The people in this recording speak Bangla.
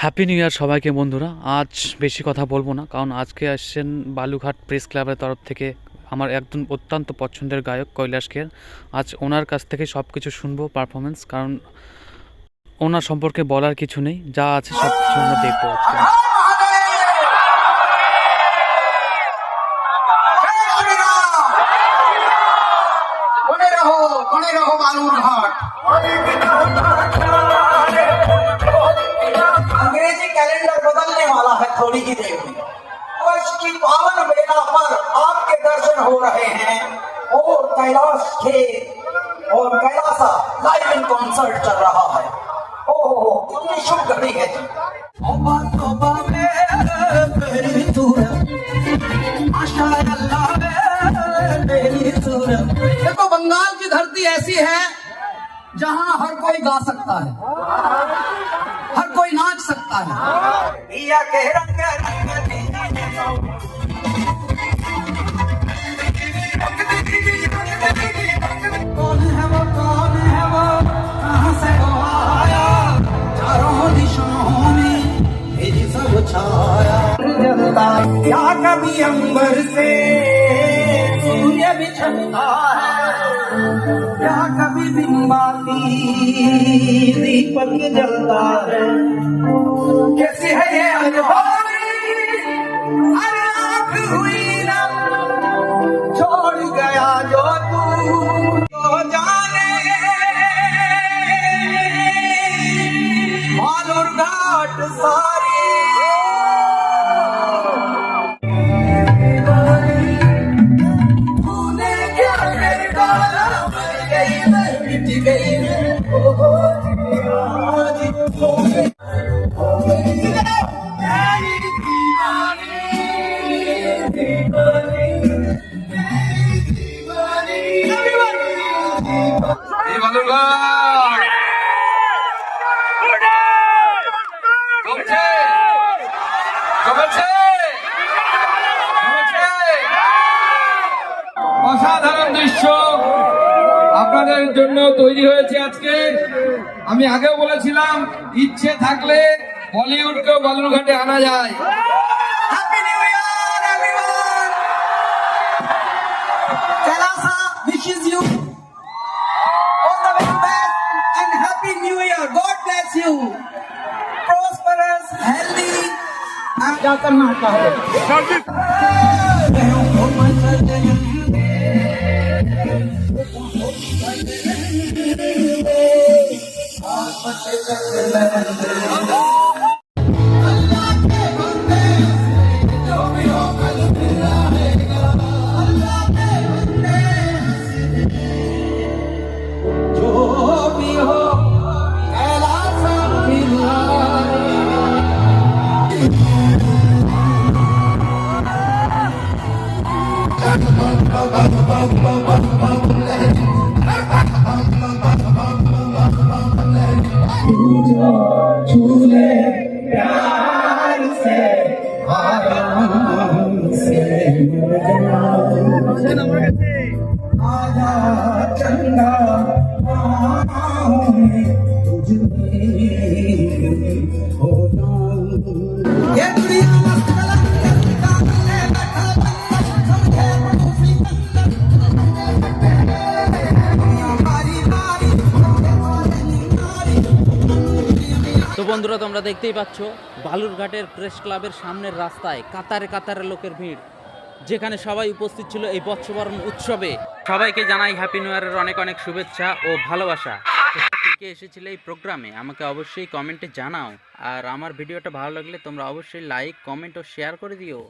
হ্যাপি নিউ ইয়ার সবাইকে বন্ধুরা। আজ বেশি কথা বলব না, কারণ আজকে আসছেন বালুঘাট প্রেস ক্লাবের তরফ থেকে আমার একদম অত্যন্ত পছন্দের গায়ক কৈলাস খের। আজ ওনার কাছ থেকে সব কিছু শুনব পারফরমেন্স কারণ ওনার সম্পর্কে বলার কিছু নেই, যা আছে সব কিছু আমরা দেখব আজকে। মনে রহো মনে রহো انگریزی جی کیلنڈر بدلنے والا ہے تھوڑی ہی دیر میں۔ ورش کی پاون بیلا پر آپ کے درشن ہو رہے ہیں۔ اور کیلاش کے اور کیلاسا لائیو ان کانسرٹ چل رہا ہے۔ اوہ کتنی شب گھڑی ہے جی دیکھو بنگال کی دھرتی ایسی ہے جہاں ہر کوئی گا سکتا ہے۔ ہر کوئی ناچ سکتا ہے۔ چاروں کیا کبھی امبر سے سورج بھی چھلتا ہے۔ کیا کبھی دن دیپک جلتا ہے کیسے ہے یہ ہوئی অসাধারণ দৃশ্য আপনাদের জন্য তৈরি হয়েছে আজকে। আমি আগেও বলেছিলাম, ইচ্ছে থাকলে বলিউডকেও বালুরঘাটে আনা যায়। Wishes you. क्या करना चाहो जो তো বন্ধুরা তোমরা দেখতেই পাচ্ছ বালুরঘাটের প্রেস ক্লাবের সামনের রাস্তায় কাতারে কাতারে লোকের ভিড়। যেখানে সবাই উপস্থিত ছিল এই বৎসবরণ উৎসবে। সবাইকে জানাই হ্যাপি নিউ ইয়ারের অনেক অনেক শুভেচ্ছা ও ভালোবাসা। কে কে এসেছিলে এই প্রোগ্রামে, আমাকে অবশ্যই কমেন্টে জানাও। আর আমার ভিডিওটা ভালো লাগলে তোমরা অবশ্যই লাইক কমেন্ট ও শেয়ার করে দিও।